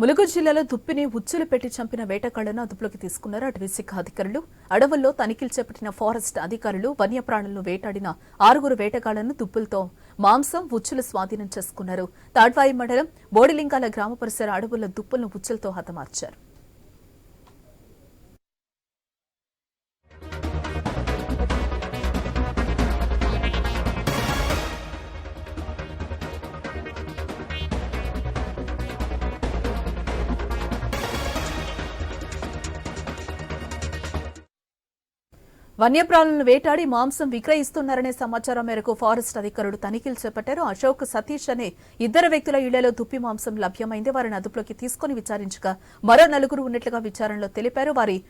ములుగు జిల్లాలో దుప్పిని ఉచ్చులు పెట్టి చంపిన వేటగాళ్ళను అదుపులోకి తీసుకున్నారు అటవీ శాఖ అధికారులు. అడవుల్లో తనిఖీలు చేపట్టిన ఫారెస్ట్ అధికారులు వన్యప్రాణులను వేటాడిన ఆరుగురు వేటగాళ్ళను దుప్పులతో మాంసం ఉచ్చులు స్వాధీనం చేసుకున్నారు. తాడ్వాయి మండలం బోడిలింగాల గ్రామ పరిసర అడవుల్లో దుప్పులను ఉచ్చులతో హతమార్చారు. వన్యప్రాణులను వేటాడి మాంసం విక్రయిస్తున్నారనే సమాచారం మేరకు ఫారెస్ట్ అధికారులు తనిఖీలు చేపట్టారు. అశోక్ సతీష్ అనే ఇద్దరు వ్యక్తుల ఇళ్ళలో దుప్పి మాంసం లభ్యమైంది. వారిని అదుపులోకి తీసుకుని విచారించగా మరో నలుగురు ఉన్నట్లుగా విచారణలో తెలిపారు. వారి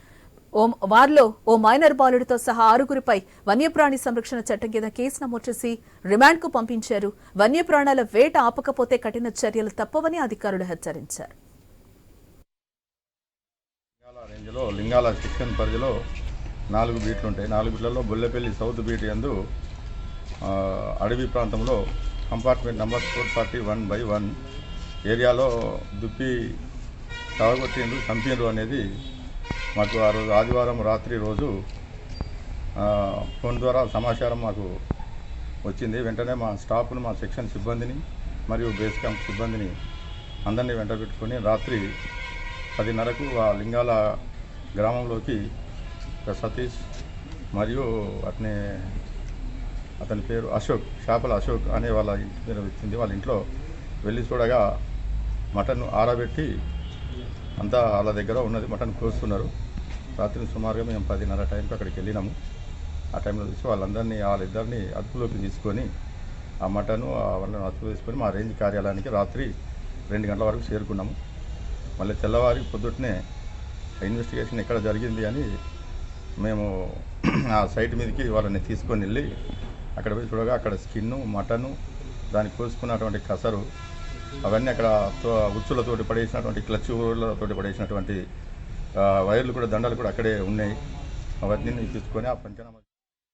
ఓ- వారిలో ఓ మైనర్ బాలుడితో సహా ఆరుగురిపై వన్యప్రాణి సంరక్షణ చట్టం కింద కేసు నమోదు చేసి రిమాండ్కు పంపించారు. వన్యప్రాణాల వేట ఆపకపోతే కఠిన చర్యలు తప్పవని అధికారులు హెచ్చరించారు. లింగాల లింగాల సెక్షన్ పరిధిలో నాలుగు బీట్లు ఉంటాయి నాలుగు బీట్లలో బొల్లెపల్లి సౌత్ బీట్ యందు అడవి ప్రాంతంలో compartment number four forty one by one ఏరియాలో దుప్పి సాగొట్టిండ్రు చంపిండ్రు అనేది మాకు ఆ రోజు ఆదివారం రాత్రి రోజు ఫోన్ ద్వారా సమాచారం మాకు వచ్చింది. వెంటనే మా స్టాఫ్ను మా సెక్షన్ సిబ్బందిని మరియు బేస్ క్యాంప్ సిబ్బందిని అందరినీ వెంట పెట్టుకొని రాత్రి పదిన్నరకు ఆ లింగాల గ్రామంలోకి సతీష్ మరియు అతని అతని పేరు అశోక్ చేపల అశోక్ అనే వాళ్ళ ఇంటి మీద వచ్చింది. వాళ్ళ ఇంట్లో వెళ్ళి చూడగా మటన్ ఆరబెట్టి అంతా వాళ్ళ దగ్గర ఉన్నది మటన్ కోస్తున్నారు. రాత్రి సుమారుగా మేము పదిన్నర టైంకి అక్కడికి వెళ్ళినాము. ఆ టైంలో చూసి వాళ్ళందరినీ వాళ్ళిద్దరిని అదుపులోకి తీసుకొని ఆ మటను ఆ వాళ్ళని అదుపులో తీసుకొని మా రేంజ్ కార్యాలయానికి రాత్రి రెండు గంటల వరకు చేరుకున్నాము. మళ్ళీ తెల్లవారి పొద్దుటనే ఇన్వెస్టిగేషన్ ఎక్కడ జరిగింది అని మేము ఆ సైట్ మీదకి వాళ్ళని తీసుకొని వెళ్ళి అక్కడ పోయి చూడగా అక్కడ స్కిన్ను మటను దాన్ని కోసుకున్నటువంటి కసరు అవన్నీ అక్కడ తో- ఉచ్చులతోటి పడేసినటువంటి క్లచ్ ఊళ్ళతోటి పడేసినటువంటి వైర్లు కూడా దండాలు కూడా అక్కడే ఉన్నాయి. అవన్నీ తీసుకొని ఆ పంచనామా